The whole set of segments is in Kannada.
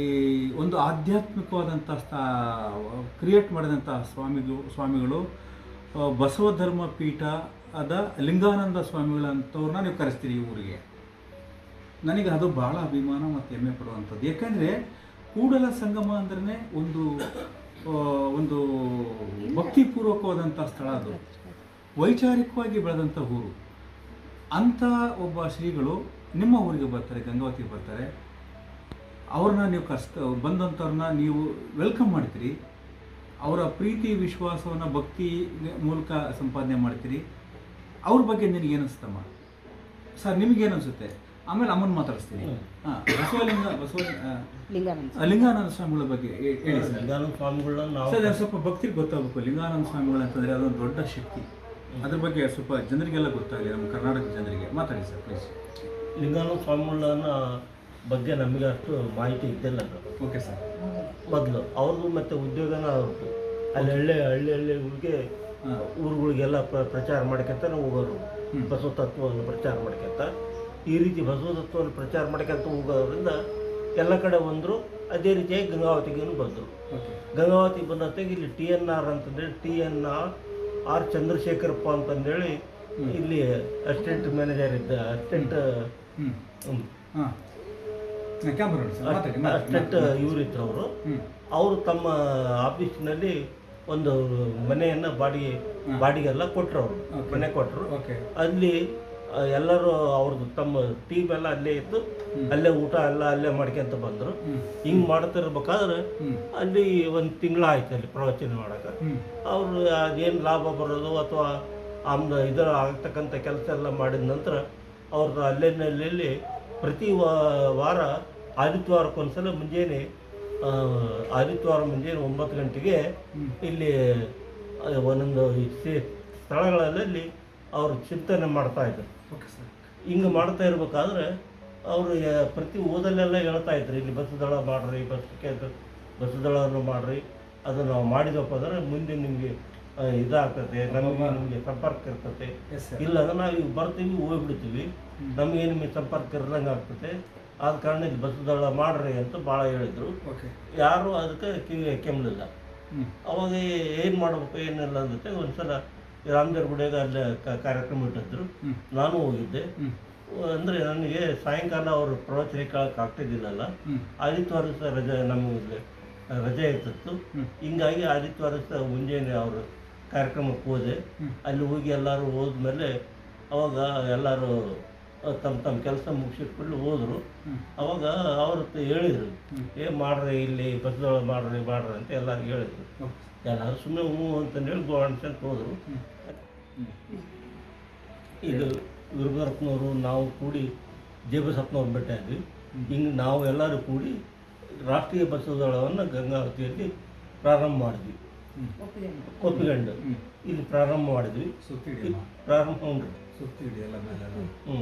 ಈ ಒಂದು ಆಧ್ಯಾತ್ಮಿಕವಾದಂಥ ಕ್ರಿಯೇಟ್ ಮಾಡಿದಂಥ ಸ್ವಾಮಿಗಳು ಸ್ವಾಮಿಗಳು ಬಸವಧರ್ಮ ಬಸವ ಧರ್ಮ ಪೀಠ ಅದ ಲಿಂಗಾನಂದ ಸ್ವಾಮಿಗಳಂಥವ್ರನ್ನ ನೀವು ಕರೆಸ್ತೀರಿ ಈ ಊರಿಗೆ. ನನಗೆ ಅದು ಬಹಳ ಅಭಿಮಾನ ಮತ್ತು ಹೆಮ್ಮೆ ಪಡುವಂಥದ್ದು. ಯಾಕಂದರೆ ಕೂಡಲ ಸಂಗಮ ಅಂದ್ರೆ ಒಂದು ಒಂದು ಭಕ್ತಿಪೂರ್ವಕವಾದಂಥ ಸ್ಥಳ ಅದು. ವೈಚಾರಿಕವಾಗಿ ಬೆಳೆದಂಥ ಊರು. ಅಂಥ ಒಬ್ಬ ಶ್ರೀಗಳು ನಿಮ್ಮ ಊರಿಗೆ ಬರ್ತಾರೆ, ಗಂಗಾವತಿಗೆ ಬರ್ತಾರೆ. ಅವ್ರನ್ನ ನೀವು ಕಷ್ಟ ಬಂದಂಥವ್ರನ್ನ ನೀವು ವೆಲ್ಕಮ್ ಮಾಡ್ತೀರಿ. ಅವರ ಪ್ರೀತಿ ವಿಶ್ವಾಸವನ್ನು ಭಕ್ತಿ ಮೂಲಕ ಸಂಪಾದನೆ ಮಾಡ್ತೀರಿ. ಅವ್ರ ಬಗ್ಗೆ ನಿನಗೆ ಅನಿಸ್ತಮ್ಮ ಸರ್ ನಿಮಗೇನು ಅನಿಸುತ್ತೆ? ಆಮೇಲೆ ಅಮ್ಮನ ಮಾತಾಡಿಸ್ತೀನಿ. ಹಾಂ ಬಸವಲಿಂಗ ಬಸವ ಲಿಂಗಾನಂದ ಸ್ವಾಮಿಗಳ ಬಗ್ಗೆ ಹೇಳಿ ಸರ್. ಲಿಂಗಾನಂದ ಸ್ವಾಮಿಗಳನ್ನ ಸರ್ ಸ್ವಲ್ಪ ಭಕ್ತಿಗೆ ಗೊತ್ತಾಗಬೇಕು. ಲಿಂಗಾನಂದ ಸ್ವಾಮಿಗಳು ಅಂತಂದರೆ ಅದೊಂದು ದೊಡ್ಡ ಶಕ್ತಿ. ಅದ್ರ ಬಗ್ಗೆ ಸ್ವಲ್ಪ ಜನರಿಗೆಲ್ಲ ಗೊತ್ತಾಗಲಿ ನಮ್ಮ ಕರ್ನಾಟಕ ಜನರಿಗೆ. ಮಾತಾಡಿ ಸರ್ ಪ್ಲೀಸ್ ಲಿಂಗಾನಂದ ಸ್ವಾಮಿಗಳನ್ನ ಬಗ್ಗೆ ನಮಗೆ ಅಷ್ಟು ಮಾಹಿತಿ ಇದ್ದಿಲ್ಲ ಓಕೆ ಸರ್ ಮೊದಲು ಅವ್ರದ್ದು ಮತ್ತೆ ಉದ್ಯೋಗನ ಅವ್ರದ್ದು ಅಲ್ಲಿ ಹಳ್ಳಿ ಹಳ್ಳಿ ಹಳ್ಳಿಗಳಿಗೆ ಊರುಗಳಿಗೆಲ್ಲ ಪ್ರ- ಪ್ರಚಾರ ಮಾಡ್ಕೊಂತ ಹೋಗೋರು. ಬಸವ ತತ್ವವನ್ನು ಪ್ರಚಾರ ಮಾಡ್ಕೊಂತ. ಈ ರೀತಿ ಬಸವ ತತ್ವವನ್ನು ಪ್ರಚಾರ ಮಾಡ್ಕೊಂತ ಹೋಗೋದ್ರಿಂದ ಎಲ್ಲ ಕಡೆ ಬಂದರು ಅದೇ ರೀತಿಯಾಗಿ ಗಂಗಾವತಿಗೂ ಬಂದರು. ಗಂಗಾವತಿಗೆ ಗಂಗಾವತಿ ಬಂದಂತೆಗೆ ಇಲ್ಲಿ ಟಿ ಎನ್ ಆರ್ ಅಂತಂದೇಳಿ T N R R Chandrashekarappa ಅಂತಂದೇಳಿ ಇಲ್ಲಿ ಅಸಿಸ್ಟೆಂಟ್ ಮ್ಯಾನೇಜರ್ ಇದ್ದ ಅಸಿಸ್ಟೆಂಟ್ ಅಸಿಸ್ಟೆಂಟ್ ಇವರಿದ್ರು ಅವರು ಅವರು ತಮ್ಮ ಆಫೀಸ್ನಲ್ಲಿ ಒಂದು ಮನೆಯನ್ನು ಬಾಡಿಗೆ. ಬಾಡಿಗೆಲ್ಲ ಕೊಟ್ಟರು ಅವರು ಮನೆ ಕೊಟ್ಟರು ಅಲ್ಲಿ ಎಲ್ಲರೂ ಅವ್ರದ್ದು ತಮ್ಮ ಟೀಮ್ ಎಲ್ಲ ಅಲ್ಲೇ ಇತ್ತು. ಅಲ್ಲೇ ಊಟ ಎಲ್ಲ ಅಲ್ಲೇ ಮಾಡ್ಕೊಂತ ಬಂದರು. ಹಿಂಗೆ ಮಾಡ್ತಿರ್ಬೇಕಾದ್ರೆ ಅಲ್ಲಿ ಒಂದು ತಿಂಗಳ ಆಯ್ತು ಅಲ್ಲಿ ಪ್ರವಚನ ಮಾಡೋಕೆ ಅವರು ಅದೇನು ಲಾಭ ಬರೋದು ಅಥವಾ ಆಮ್ದು ಇದರ ಆಗ್ತಕ್ಕಂಥ ಕೆಲಸ ಎಲ್ಲ ಮಾಡಿದ ನಂತರ ಅವ್ರದ್ದು ಅಲ್ಲೇನಲ್ಲಿ ಪ್ರತಿ ವಾರ ಆದಿತ್ಯವಾರಕ್ಕೊಂದ್ಸಲ ಮುಂಜಾನೆ ಆದಿತ್ಯವಾರ ಮುಂಜಾನೆ ಒಂಬತ್ತು ಗಂಟೆಗೆ ಇಲ್ಲಿ ಒಂದೊಂದು ಈ ಸೇ- ಸ್ಥಳಗಳಲ್ಲಿ ಅವರು ಚಿಂತನೆ ಮಾಡ್ತಾ ಇದ್ರು. ಹಿಂಗೆ ಮಾಡ್ತಾ ಇರ್ಬೇಕಾದ್ರೆ ಅವರು ಪ್ರತಿ ಓದಲ್ಲೆಲ್ಲ ಹೇಳ್ತಾ ಇದ್ರು ಇಲ್ಲಿ ಬಸದಳ ಮಾಡ್ರಿ ಬಸ್ ಬಸದಳವನ್ನು ಮಾಡ್ರಿ ಅದನ್ನು ನಾವು ಮಾಡಿದಪ್ಪ ಅಂದ್ರೆ ಮುಂದೆ ನಿಮಗೆ ಇದಾಗ್ತದೆ ನಮಗೆ ನಿಮಗೆ ಸಂಪರ್ಕ ಇರ್ತದೆ. ಇಲ್ಲ ಅಂದ್ರೆ ನಾವು ಈಗ ಬರ್ತೀವಿ ಹೋಗ್ಬಿಡ್ತೀವಿ. ನಮಗೆ ನಿಮಗೆ ಸಂಪರ್ಕ ಇರ್ದಂಗೆ ಆಗ್ತದೆ ಆದ ಕಾರಣ ಇದು ಬಸದಳ ಮಾಡ್ರಿ ಅಂತ ಭಾಳ ಹೇಳಿದರು. ಓಕೆ. ಯಾರು ಅದಕ್ಕೆ ಕಿವಿ ಕೆಮ್ಮಲಿಲ್ಲ ಅವಾಗ ಏನು ಮಾಡ್ಬೇಕು ಏನಿಲ್ಲ ಅಂದತ್ತೆ ಒಂದ್ಸಲ ರಾಮದೇವ್ರ ಗುಡಿಯಾಗ ಅಲ್ಲಿ ಕಾರ್ಯಕ್ರಮ ಇಟ್ಟಿದ್ರು. ನಾನು ಹೋಗಿದ್ದೆ. ಅಂದರೆ ನನಗೆ ಸಾಯಂಕಾಲ ಅವರು ಪ್ರವಚನ ಕೇಳಕ್ಕೆ ಆಗ್ತಿದ್ದಿಲ್ಲಲ್ಲ. ಆದಿತ್ಯವಾರ ಸಹ ರಜೆ ನಮಗೆ ರಜೆ ಇರ್ತಿತ್ತು. ಹಿಂಗಾಗಿ ಆದಿತ್ಯವಾರ ಸಹ ಮುಂಜಾನೆ ಅವರು ಕಾರ್ಯಕ್ರಮಕ್ಕೆ ಹೋದೆ. ಅಲ್ಲಿ ಹೋಗಿ ಎಲ್ಲರೂ ಹೋದ್ಮೇಲೆ ಅವಾಗ ಎಲ್ಲರೂ ತಮ್ಮ ತಮ್ಮ ಕೆಲಸ ಮುಗಿಸಿಟ್ಕೊಂಡು ಹೋದರು. ಅವಾಗ ಅವ್ರ ಹೇಳಿದರು. ಏ ಮಾಡ್ರಿ ಇಲ್ಲಿ ಬಸ್ದೊಳಗೆ ಮಾಡ್ರಿ ಮಾಡ್ರಿ ಅಂತ ಎಲ್ಲರಿಗೂ ಹೇಳಿದರು. ಎಲ್ಲರೂ ಸುಮ್ಮನೆ ಹ್ಞೂ ಅಂತಂದೇಳಿ ಗೋ ಅಂತ ಹೋದರು. ಇದು ದುರ್ಗರತ್ನವರು ನಾವು ಕೂಡಿ ಜೇಬಸಪ್ಪನವ್ರು ಬೆಟ್ಟ ಇದ್ವಿ. ಹಿಂಗೆ ನಾವು ಎಲ್ಲರೂ ಕೂಡಿ ರಾಷ್ಟ್ರೀಯ ಬಸವದಳವನ್ನು ಗಂಗಾವತಿಯಲ್ಲಿ ಪ್ರಾರಂಭ ಮಾಡಿದ್ವಿ. ಕೊಪ್ಪಿಗಂಡು ಇಲ್ಲಿ ಪ್ರಾರಂಭ ಮಾಡಿದ್ವಿ. ಪ್ರಾರಂಭ ಹ್ಞೂ ಸುತ್ತಿಡಿ ಎಲ್ಲ ಮೇಲೆ ಹ್ಞೂ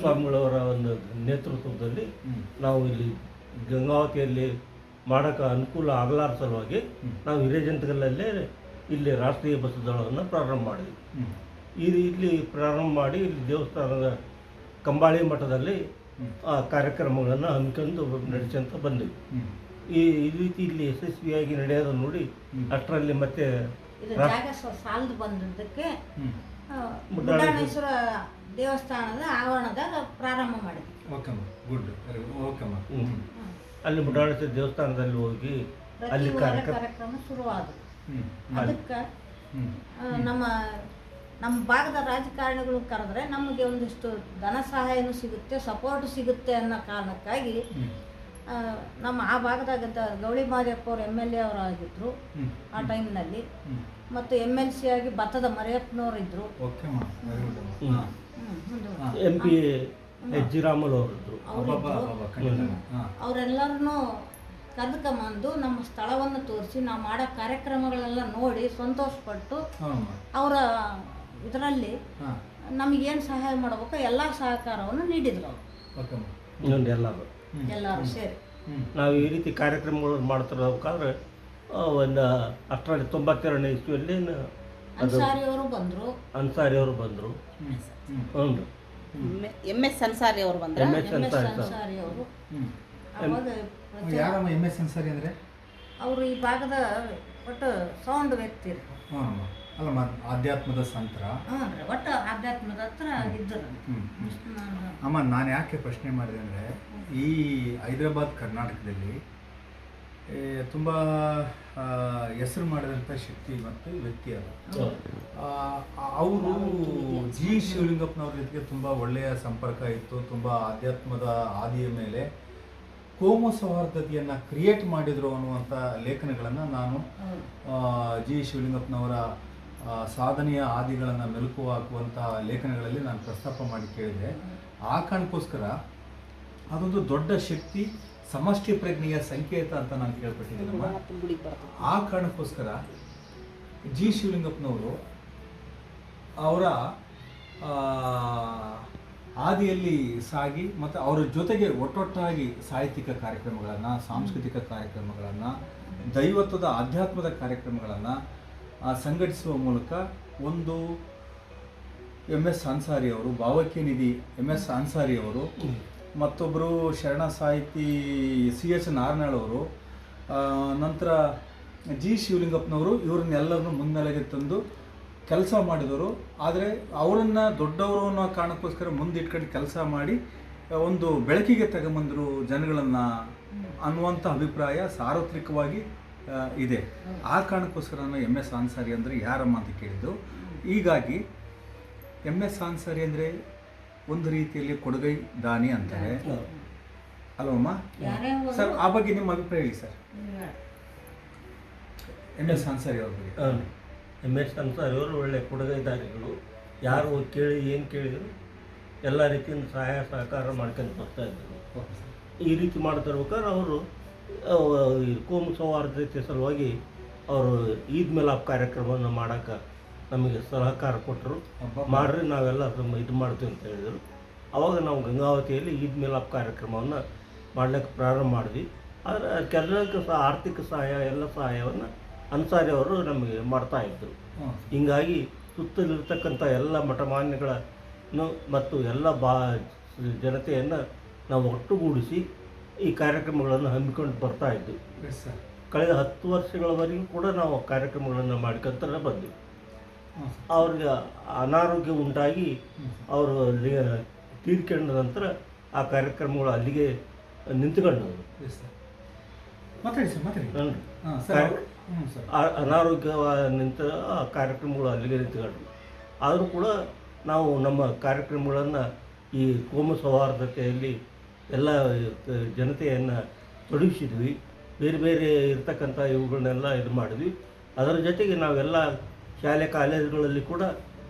ಸ್ವಾಮಿಗಳವರ ಒಂದು ನೇತೃತ್ವದಲ್ಲಿ ನಾವು ಇಲ್ಲಿ ಗಂಗಾವತಿಯಲ್ಲಿ ಮಾಡೋಕ್ಕೆ ಅನುಕೂಲ ಆಗಲಾರ ಸಲುವಾಗಿ. ನಾವು ಹಿರೇಜಂತಗಲ್ಲಲ್ಲೇ ಇಲ್ಲಿ ರಾಷ್ಟ್ರೀಯ ಬಸ್ ದಳವನ್ನು ಪ್ರಾರಂಭ ಮಾಡಿದ್ವಿ. ಈ ರೀತಿ ಪ್ರಾರಂಭ ಮಾಡಿ ಇಲ್ಲಿ ದೇವಸ್ಥಾನದ ಕಂಬಾಳಿ ಮಠದಲ್ಲಿ ಆ ಕಾರ್ಯಕ್ರಮಗಳನ್ನು ಹಮ್ಮಿಕೊಂಡು ನಡೆಸಂತ ಬಂದ್ವಿ. ಈ ಈ ರೀತಿ ಇಲ್ಲಿ ಯಶಸ್ವಿಯಾಗಿ ನಡೆಯೋದನ್ನು ನೋಡಿ ಅಷ್ಟರಲ್ಲಿ ಮತ್ತೆ ಸಾಲದು ಮುದ್ದಾಳೇಶ್ವರ- ದೇವಸ್ಥಾನದ ಆವರಣದಾಗ ಪ್ರಾರಂಭ ಮಾಡಿದ್ವಿ. ಓಕೆಮ್ಮ ಗುಡ್. ಓಕೆಮ್ಮ ಹ್ಮ್. ಹ್ಞೂ ಅಲ್ಲಿ ಮುಡಾಳಿಸ ದೇವಸ್ಥಾನದಲ್ಲಿ ಹೋಗಿ ಅಲ್ಲಿ ಕಾರ್ಯಕ್ರಮ ಶುರುವಾದ ಶುರುವಾದವು ಅದಕ್ಕೆ ನಮ್ಮ ನಮ್ಮ ಭಾಗದ ರಾಜಕಾರಣಿಗಳು ಕರೆದ್ರೆ ನಮಗೆ ಒಂದಿಷ್ಟು ಧನ ಸಹಾಯನೂ ಸಿಗುತ್ತೆ ಸಪೋರ್ಟ್ ಸಿಗುತ್ತೆ ಅನ್ನೋ ಕಾರಣಕ್ಕಾಗಿ ನಮ್ಮ ಆ ಭಾಗದಾಗ ಗೌಳಿ ಮಾದೇಪ್ಪ ಅವರು ಎಂ ಎಲ್ ಎ ಅವರಾಗಿದ್ದರು ಆ ಟೈಮ್ನಲ್ಲಿ ಮತ್ತು ಎಂ ಎಲ್ ಸಿ ಆಗಿ ಭತ್ತದ ಮರಿಯಪ್ಪನವರು ಇದ್ದರು ಓಕೆಮ್ಮ ವೆರಿ ಗುಡ್ ಹ್ಮ್. ಹಾಂ. ಹಾಂ. M P H G Ramal ಅವರೆಲ್ಲರೂ ಅವರೆಲ್ಲರನ್ನೂ ಕರೆದುಕೊಂಬಂದು ನಮ್ಮ ಸ್ಥಳವನ್ನು ತೋರಿಸಿ ನಾವು ಮಾಡೋ ಕಾರ್ಯಕ್ರಮಗಳೆಲ್ಲ ನೋಡಿ ಸಂತೋಷಪಟ್ಟು ಅವರ ಇದರಲ್ಲಿ ನಮಗೇನು ಸಹಾಯ ಮಾಡಬೇಕು ಎಲ್ಲ ಸಹಕಾರವನ್ನು ನೀಡಿದ್ರು ಅವರು. ಎಲ್ಲರೂ. ಎಲ್ಲರೂ ಸೇರಿ. ನಾವು ಈ ರೀತಿ ಕಾರ್ಯಕ್ರಮಗಳನ್ನು ಮಾಡ್ತಿರ್ಬೇಕಾದ್ರೆ ಒಂದು ಅಷ್ಟರಲ್ಲಿ ತೊಂಬತ್ತೆರಡನೇ ಇಸ್ವಿಯಲ್ಲಿ ಅದು ಅನ್ಸಾರಿಯವರು ಬಂದರು. ಅನ್ಸಾರಿ ಅವರು ಬಂದರು. ಹ್ಞೂ ಎಂ ಎಸ್ ಅನ್ಸಾರಿ ಅವ್ರು ಬಂದ್ರು? M S Ansari sir. ಅನ್ಸಾರಿಯವರು ಅವಾಗ ಯಾರಮ್ಮ ಎಂ ಎಸ್ ಅನ್ಸರಿ ಅಂದರೆ? ಅವರು ಈ ಭಾಗದ ಒಟ್ಟು ಸೌಂಡ್ ವ್ಯಕ್ತಿ ರೀ. ಹಾಂ ಅಲ್ಲಮ್ಮ ಆಧ್ಯಾತ್ಮದ ಸಂತ್ರ. ಹ್ಞೂ ರೀ ಒಟ್ಟು ಆಧ್ಯಾತ್ಮದ ಹತ್ರ ಇದ್ದರು ಹ್ಞೂ ಅಮ್ಮ ನಾನು ಯಾಕೆ ಪ್ರಶ್ನೆ ಮಾಡಿದೆ ಅಂದರೆ ಈ ಹೈದರಾಬಾದ್ ಕರ್ನಾಟಕದಲ್ಲಿ ತುಂಬ ಹೆಸರು ಮಾಡಿದಂಥ ಶಕ್ತಿ ಮತ್ತು ವ್ಯಕ್ತಿ ಅದು. ಅವರು ಜಿ ಶಿವಲಿಂಗಪ್ಪನವ್ರ ಜೊತೆಗೆ ತುಂಬ ಒಳ್ಳೆಯ ಸಂಪರ್ಕ ಇತ್ತು, ತುಂಬ ಆಧ್ಯಾತ್ಮದ ಹಾದಿಯ ಮೇಲೆ. ಕೋಮು ಸೌಹಾರ್ದತೆಯನ್ನು ಕ್ರಿಯೇಟ್ ಮಾಡಿದರು ಅನ್ನುವಂಥ ಲೇಖನಗಳನ್ನು ನಾನು ಜಿ ಶಿವಲಿಂಗಪ್ಪನವರ ಸಾಧನೆಯ ಹಾದಿಗಳನ್ನು ಮೆಲುಕು ಹಾಕುವಂಥ ಲೇಖನಗಳಲ್ಲಿ ನಾನು ಪ್ರಸ್ತಾಪ ಮಾಡಿ ಕೇಳಿದೆ. ಆ ಕಾರಣಕ್ಕೋಸ್ಕರ ಅದೊಂದು ದೊಡ್ಡ ಶಕ್ತಿ ಸಮಷ್ಟಿ ಪ್ರಜ್ಞೆಯ ಸಂಕೇತ ಅಂತ ನಾನು ಕೇಳ್ಪಟ್ಟಿದ್ದೀನಿ ಆ ಕಾರಣಕ್ಕೋಸ್ಕರ ಜಿ ಶಿವಲಿಂಗಪ್ಪನವರು ಅವರ ಆದಿಯಲ್ಲಿ ಸಾಗಿ ಮತ್ತು ಅವರ ಜೊತೆಗೆ ಒಟ್ಟೊಟ್ಟಾಗಿ ಸಾಹಿತ್ಯಿಕ ಕಾರ್ಯಕ್ರಮಗಳನ್ನು, ಸಾಂಸ್ಕೃತಿಕ ಕಾರ್ಯಕ್ರಮಗಳನ್ನು, ದೈವತ್ವದ ಆಧ್ಯಾತ್ಮದ ಕಾರ್ಯಕ್ರಮಗಳನ್ನು ಸಂಘಟಿಸುವ ಮೂಲಕ ಒಂದು ಎಂ ಎಸ್ ಅನ್ಸಾರಿ ಅವರು ಭಾವಕ್ಕೆ ನಿಧಿ ಎಂ ಎಸ್ ಅನ್ಸಾರಿ ಅವರು ಮತ್ತೊಬ್ಬರು ಶರಣ ಸಾಹಿತಿ ಸಿ ಎಚ್ ನಾರಾಯಣವರು ನಂತರ ಜಿ ಶಿವಲಿಂಗಪ್ಪನವರು ಇವ್ರನ್ನೆಲ್ಲರನ್ನು ಮುನ್ನೆಲೆಗೆ ತಂದು ಕೆಲಸ ಮಾಡಿದವರು. ಆದರೆ ಅವರನ್ನು ದೊಡ್ಡವರು ಅನ್ನೋ ಕಾರಣಕ್ಕೋಸ್ಕರ ಮುಂದಿಟ್ಕೊಂಡು ಕೆಲಸ ಮಾಡಿ ಒಂದು ಬೆಳಕಿಗೆ ತಗೊಂಬಂದರು ಜನಗಳನ್ನು ಅನ್ನುವಂಥ ಅಭಿಪ್ರಾಯ ಸಾರ್ವತ್ರಿಕವಾಗಿ ಇದೆ. ಆ ಕಾರಣಕ್ಕೋಸ್ಕರ ನಾನು ಎಂ ಎಸ್ ಆನ್ಸಾರಿ ಅಂದರೆ ಯಾರಮ್ಮ ಅಂತ ಕೇಳಿದ್ದು. ಹೀಗಾಗಿ ಎಂ ಎಸ್ ಆನ್ಸಾರಿ ಅಂದರೆ ಒಂದು ರೀತಿಯಲ್ಲಿ ಕೊಡುಗೈ ದಾನಿ ಅಂತಾರೆ. ಅಲ್ವಮ್ಮ ಸರ್ ಆ ಬಗ್ಗೆ ನಿಮ್ಮ ಅಭಿಪ್ರಾಯ ಹೇಳಿ ಸರ್. ಎಂ ಎಸ್ ಅನ್ಸಾರಿ ಅವ್ರ ಬಗ್ಗೆ. ಎಂ ಎಸ್ ಅನ್ಸಾರಿ ಅವರು ಒಳ್ಳೆ ಕೊಡುಗೈದಾರಿಗಳು ಯಾರು ಕೇಳಿ ಏನು ಕೇಳಿದ್ರು ಎಲ್ಲ ರೀತಿಯಿಂದ ಸಹಾಯ ಸಹಕಾರ ಮಾಡ್ಕೊಂಡು ಬರ್ತಾ ಇದ್ದರು. ಈ ರೀತಿ ಮಾಡ್ತಿರ್ಬೇಕಾದ್ರೆ ಅವರು ಈ ಕೋಮು ಸೌಹಾರ್ದತೆ ಸಲುವಾಗಿ ಅವರು ಈದ್ ಮೇಲಾಪ್ ಕಾರ್ಯಕ್ರಮವನ್ನು ಮಾಡೋಕೆ ನಮಗೆ ಸಹಕಾರ ಕೊಟ್ಟರು. ಮಾಡಿರಿ ನಾವೆಲ್ಲ ಅದನ್ನು ಇದು ಮಾಡ್ತೀವಿ ಅಂತ ಹೇಳಿದರು. ಅವಾಗ ನಾವು ಗಂಗಾವತಿಯಲ್ಲಿ ಈದ್ ಮಿಲಾಪ್ ಕಾರ್ಯಕ್ರಮವನ್ನು ಮಾಡ್ಲಿಕ್ಕೆ ಪ್ರಾರಂಭ ಮಾಡಿದ್ವಿ. ಆದರೆ ಕೆಲವಕ್ಕೆ ಸಹ ಆರ್ಥಿಕ ಸಹಾಯ ಎಲ್ಲ ಸಹಾಯವನ್ನು ಅನ್ಸಾರಿ ಅವರು ನಮಗೆ ಮಾಡ್ತಾ ಇದ್ದರು ಹೀಗಾಗಿ ಸುತ್ತಲಿರ್ತಕ್ಕಂಥ ಎಲ್ಲ ಮಠಮಾನ್ಯಗಳನ್ನು ಮತ್ತು ಎಲ್ಲ ಬಾ ಜನತೆಯನ್ನು ನಾವು ಒಟ್ಟುಗೂಡಿಸಿ ಈ ಕಾರ್ಯಕ್ರಮಗಳನ್ನು ಹಮ್ಮಿಕೊಂಡು ಬರ್ತಾ ಇದ್ವಿ. ಕಳೆದ ಹತ್ತು ವರ್ಷಗಳವರೆಗೂ ಕೂಡ ನಾವು ಕಾರ್ಯಕ್ರಮಗಳನ್ನು ಮಾಡ್ಕೊಂತ ಬಂದ್ವಿ. ಅವ್ರಿಗೆ ಅನಾರೋಗ್ಯ ಉಂಟಾಗಿ ಅವರು ತೀರ್ಕೊಂಡ ನಂತರ ಆ ಕಾರ್ಯಕ್ರಮಗಳು ಅಲ್ಲಿಗೆ ನಿಂತ್ಕೊಂಡವು. ಅನಾರೋಗ್ಯ ನಿಂತ ಆ ಕಾರ್ಯಕ್ರಮಗಳು ಅಲ್ಲಿಗೆ ನಿಂತ್ಕೊಂಡ್ರು ಆದರೂ ಕೂಡ ನಾವು ನಮ್ಮ ಕಾರ್ಯಕ್ರಮಗಳನ್ನು ಈ ಕೋಮು ಸೌಹಾರ್ದತೆಯಲ್ಲಿ ಎಲ್ಲ ಜನತೆಯನ್ನು ತೊಡಗಿಸಿದ್ವಿ. ಬೇರೆ ಬೇರೆ ಇರ್ತಕ್ಕಂಥ ಇವುಗಳನ್ನೆಲ್ಲ ಇದು ಮಾಡಿದ್ವಿ. ಅದರ ಜೊತೆಗೆ ನಾವೆಲ್ಲ ಶಾಲೆ ಕಾಲೇಜುಗಳಲ್ಲಿ ಕೂಡ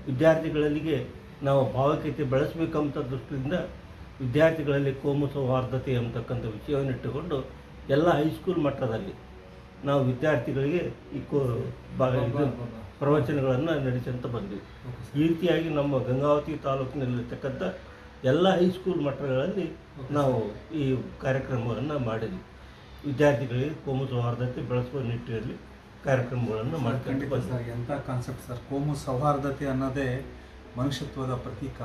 ವಿದ್ಯಾರ್ಥಿಗಳಿಗೆ ನಾವು ಭಾವೈಕ್ಯತೆ ಬೆಳೆಸಬೇಕಂತ ದೃಷ್ಟಿಯಿಂದ ವಿದ್ಯಾರ್ಥಿಗಳಲ್ಲಿ ಕೋಮು ಸೌಹಾರ್ದತೆ ಅಂತಕ್ಕಂಥ ವಿಷಯವನ್ನು ಇಟ್ಟುಕೊಂಡು ಎಲ್ಲ ಹೈಸ್ಕೂಲ್ ಮಟ್ಟದಲ್ಲಿ ನಾವು ವಿದ್ಯಾರ್ಥಿಗಳಿಗೆ ಈ ಕೋ ಬ- ಇದು ಪ್ರವಚನಗಳನ್ನು ನಡೆಸಂತ ಬಂದ್ವಿ. ಈ ರೀತಿಯಾಗಿ ನಮ್ಮ ಗಂಗಾವತಿ ತಾಲೂಕಿನಲ್ಲಿರ್ತಕ್ಕಂಥ ಎಲ್ಲ ಹೈಸ್ಕೂಲ್ ಮಟ್ಟಗಳಲ್ಲಿ ನಾವು ಈ ಕಾರ್ಯಕ್ರಮವನ್ನು ಮಾಡಿದ್ವಿ. ವಿದ್ಯಾರ್ಥಿಗಳಿಗೆ ಕೋಮು ಸೌಹಾರ್ದತೆ ಬೆಳೆಸುವ ನಿಟ್ಟಿನಲ್ಲಿ ಕಾರ್ಯಕ್ರಮಗಳನ್ನು ಮಾಡ್ಕೊಂಡು ಸರ್ ಎಂಥ ಕಾನ್ಸೆಪ್ಟ್ ಸರ್ ಕೋಮು ಸೌಹಾರ್ದತೆ ಅನ್ನೋದೇ ಮನುಷ್ಯತ್ವದ ಪ್ರತೀಕ.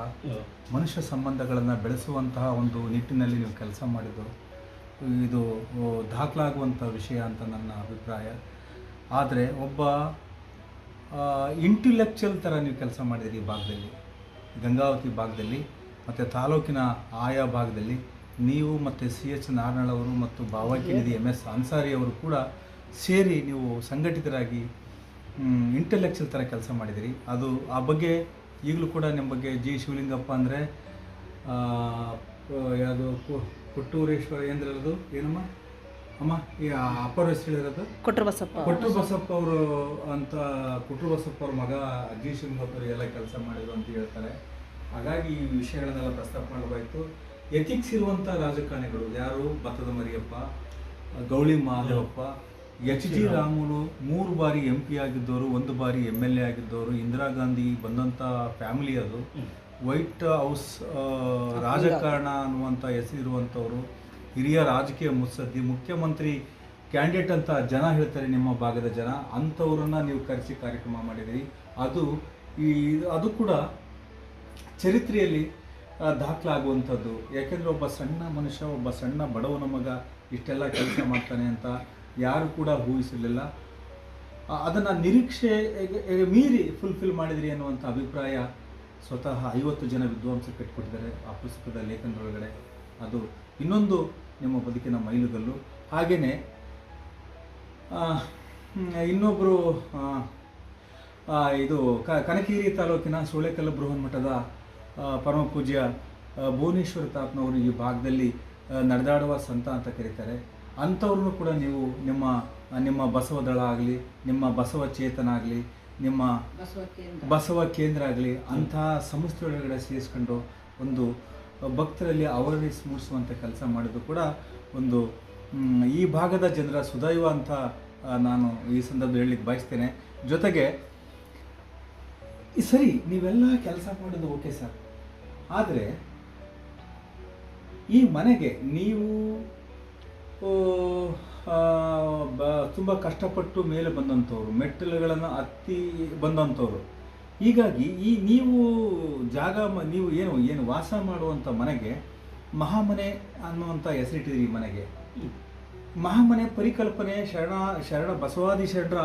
ಮನುಷ್ಯ ಸಂಬಂಧಗಳನ್ನು ಬೆಳೆಸುವಂತಹ ಒಂದು ನಿಟ್ಟಿನಲ್ಲಿ ನೀವು ಕೆಲಸ ಮಾಡಿದ್ದು. ಇದು ದಾಖಲಾಗುವಂಥ ವಿಷಯ ಅಂತ ನನ್ನ ಅಭಿಪ್ರಾಯ. ಆದರೆ ಒಬ್ಬ ಇಂಟಿಲೆಕ್ಚುಯಲ್ ಥರ ನೀವು ಕೆಲಸ ಮಾಡಿದ್ರಿ ಈ ಭಾಗದಲ್ಲಿ ಗಂಗಾವತಿ ಭಾಗದಲ್ಲಿ ಮತ್ತು ತಾಲೂಕಿನ ಆಯಾ ಭಾಗದಲ್ಲಿ ನೀವು ಮತ್ತು ಸಿ ಎಚ್ ನಾರಾಯಣ ಅವರು ಮತ್ತು ಭಾವಕಿ ನಿಧಿ ಎಂ ಎಸ್ ಅನ್ಸಾರಿ ಅವರು ಕೂಡ ಸೇರಿ ನೀವು ಸಂಘಟಿತರಾಗಿ ಇಂಟೆಲೆಕ್ಚುಯಲ್ ಥರ ಕೆಲಸ ಮಾಡಿದಿರಿ. ಅದು ಆ ಬಗ್ಗೆ ಈಗಲೂ ಕೂಡ ನಿಮ್ಮ ಬಗ್ಗೆ ಜಿ ಶಿವಲಿಂಗಪ್ಪ ಅಂದರೆ ಯಾವುದು ಕೊಟ್ಟೂರೇಶ್ವರ ಏನಿರೋದು ಏನಮ್ಮ? ಅಮ್ಮ ಈ ಅಪ್ಪರ ಹೆಸರು ಹೇಳಿರೋದು ಕೊಟ್ರು ಬಸಪ್ಪ ಕೊಟ್ಟರು ಬಸಪ್ಪ ಅವರು ಅಂತ ಕೊಟ್ಟರು ಬಸಪ್ಪ ಅವ್ರ ಮಗ ಜಿ ಶಿವಲಿಂಗಪ್ಪ ಅವರು ಎಲ್ಲ ಕೆಲಸ ಮಾಡಿದ್ರು ಅಂತ ಹೇಳ್ತಾರೆ. ಹಾಗಾಗಿ ಈ ವಿಷಯಗಳನ್ನೆಲ್ಲ ಪ್ರಸ್ತಾಪ ಮಾಡಬೇಕು ಎಥಿಕ್ಸ್ ಇರುವಂಥ ರಾಜಕಾರಣಿಗಳು ಯಾರು? ಭತ್ತದ ಮರಿಯಪ್ಪ ಗೌಳಿ ಮಹಾದೇವಪ್ಪ ಎಚ್ ಜಿ ರಾಮುಲು ಮೂರು ಬಾರಿ ಎಂ ಪಿ ಆಗಿದ್ದವರು ಒಂದು ಬಾರಿ ಎಂ ಎಲ್ ಎ ಆಗಿದ್ದವರು ಇಂದಿರಾ ಗಾಂಧಿ ಬಂದಂಥ ಫ್ಯಾಮಿಲಿ ಅದು. ವೈಟ್ ಹೌಸ್ ರಾಜಕಾರಣ ಅನ್ನುವಂಥ ಹೆಸರಿರುವಂಥವ್ರು ಹಿರಿಯ ರಾಜಕೀಯ ಮುತ್ಸದ್ದಿ ಮುಖ್ಯಮಂತ್ರಿ ಕ್ಯಾಂಡಿಡೇಟ್ ಅಂತ ಜನ ಹೇಳ್ತಾರೆ ನಿಮ್ಮ ಭಾಗದ ಜನ ಅಂಥವ್ರನ್ನ ನೀವು ಕರೆಸಿ ಕಾರ್ಯಕ್ರಮ ಮಾಡಿದಿರಿ ಅದು ಈ ಅದು ಕೂಡ ಚರಿತ್ರೆಯಲ್ಲಿ ದಾಖಲಾಗುವಂಥದ್ದು. ಯಾಕೆಂದರೆ ಒಬ್ಬ ಸಣ್ಣ ಮನುಷ್ಯ ಒಬ್ಬ ಸಣ್ಣ ಬಡವನ ಮಗ ಇಷ್ಟೆಲ್ಲ ಕೆಲಸ ಮಾಡ್ತಾನೆ ಅಂತ ಯಾರು ಕೂಡ ಊಹಿಸಿರಲಿಲ್ಲ ಅದನ್ನು ನಿರೀಕ್ಷೆ ಮೀರಿ ಫುಲ್ಫಿಲ್ ಮಾಡಿದ್ರಿ ಅನ್ನುವಂಥ ಅಭಿಪ್ರಾಯ ಸ್ವತಃ ಐವತ್ತು ಜನ ವಿದ್ವಾಂಸರು ಕಟ್ಟಿಕೊಟ್ಟಿದ್ದಾರೆ ಆ ಪುಸ್ತಕದ ಲೇಖನದೊಳಗಡೆ. ಅದು ಇನ್ನೊಂದು ನಿಮ್ಮ ಬದುಕಿನ ಮೈಲುಗಲ್ಲು. ಹಾಗೆಯೇ ಇನ್ನೊಬ್ಬರು ಇದು ಕ ಕನಕಗಿರಿ ತಾಲೂಕಿನ ಸೂಳೆಕಲ್ಲು ಬೃಹನ್ ಮಠದ ಪರಮ ಪೂಜ್ಯ ಭುವನೇಶ್ವರ ತಾಪ್ನವರು ಈ ಭಾಗದಲ್ಲಿ ನಡೆದಾಡುವ ಸಂತ ಅಂತ ಕರೀತಾರೆ. ಅಂಥವ್ರನ್ನು ಕೂಡ ನೀವು ನಿಮ್ಮ ನಿಮ್ಮ ಬಸವದಳ ಆಗಲಿ ನಿಮ್ಮ ಬಸವ ಚೇತನ ಆಗಲಿ ನಿಮ್ಮ ಬಸವ ಕೇಂದ್ರ ಬಸವ ಕೇಂದ್ರ ಆಗಲಿ ಅಂತಹ ಸಂಸ್ಥೆ ಒಳಗಡೆ ಸೇರಿಸ್ಕೊಂಡು ಒಂದು ಭಕ್ತರಲ್ಲಿ ಅವೇರ್ನೆಸ್ ಮೂಡಿಸುವಂಥ ಕೆಲಸ ಮಾಡೋದು ಕೂಡ ಒಂದು ಈ ಭಾಗದ ಜನರ ಸುದೈವ ಅಂತ ನಾನು ಈ ಸಂದರ್ಭದಲ್ಲಿ ಹೇಳಲಿಕ್ಕೆ ಬಯಸ್ತೇನೆ. ಜೊತೆಗೆ ಸರಿ ನೀವೆಲ್ಲ ಕೆಲಸ ಮಾಡೋದು ಓಕೆ ಸರ್ ಆದರೆ ಈ ಮನೆಗೆ ನೀವು ಬ- ತುಂಬ ಕಷ್ಟಪಟ್ಟು ಮೇಲೆ ಬಂದಂಥವ್ರು, ಮೆಟ್ಟಿಲುಗಳನ್ನು ಹತ್ತಿ ಬಂದಂಥವ್ರು. ಹೀಗಾಗಿ ಈ ನೀವು ಜಾಗ ನೀವು ಏನು ಏನು ವಾಸ ಮಾಡುವಂಥ ಮನೆಗೆ ಮಹಾಮನೆ ಅನ್ನುವಂಥ ಹೆಸರಿಟ್ಟಿದ್ರಿ ಈ ಮನೆಗೆ. ಮಹಾಮನೆ ಪರಿಕಲ್ಪನೆ ಶರಣ ಶರಣ ಬಸವಾದಿ ಶರಣರ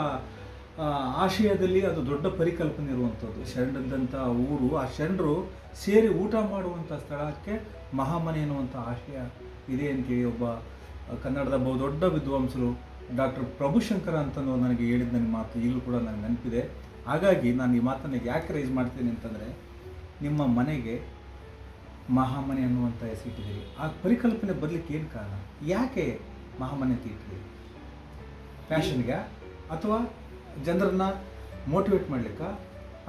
ಆಶಯದಲ್ಲಿ ಅದು ದೊಡ್ಡ ಪರಿಕಲ್ಪನೆ ಇರುವಂಥದ್ದು. ಶರಣದಂಥ ಊರು, ಆ ಶರಣರು ಸೇರಿ ಊಟ ಮಾಡುವಂಥ ಸ್ಥಳಕ್ಕೆ ಮಹಾಮನೆ ಎನ್ನುವಂಥ ಆಶಯ ಇದೆ ಅಂತೇಳಿ ಒಬ್ಬ ಕನ್ನಡದ ಬಹುದೊಡ್ಡ ವಿದ್ವಾಂಸರು ಡಾಕ್ಟರ್ ಪ್ರಭುಶಂಕರ ಅಂತಂದು ನನಗೆ ಹೇಳಿದ ನನ್ನ ಮಾತು ಈಗಲೂ ಕೂಡ ನನಗೆ ನೆನಪಿದೆ. ಹಾಗಾಗಿ ನಾನು ಈ ಮಾತನ್ನು ಯಾಕೆ ರೈಸ್ ಮಾಡ್ತೀನಿ ಅಂತಂದರೆ, ನಿಮ್ಮ ಮನೆಗೆ ಮಹಾಮನೆ ಅನ್ನುವಂಥ ಹೆಸರಿಟ್ಟಿದ್ದೀರಿ. ಆ ಪರಿಕಲ್ಪನೆ ಬರಲಿಕ್ಕೆ ಏನು ಕಾರಣ? ಯಾಕೆ ಮಹಾಮನೆ ಅಂತ ಇಟ್ಟಿದ್ದೀರಿ? ಫ್ಯಾಷನ್ಗೆ ಅಥವಾ ಜನರನ್ನ ಮೋಟಿವೇಟ್ ಮಾಡ್ಲಿಕ್ಕ?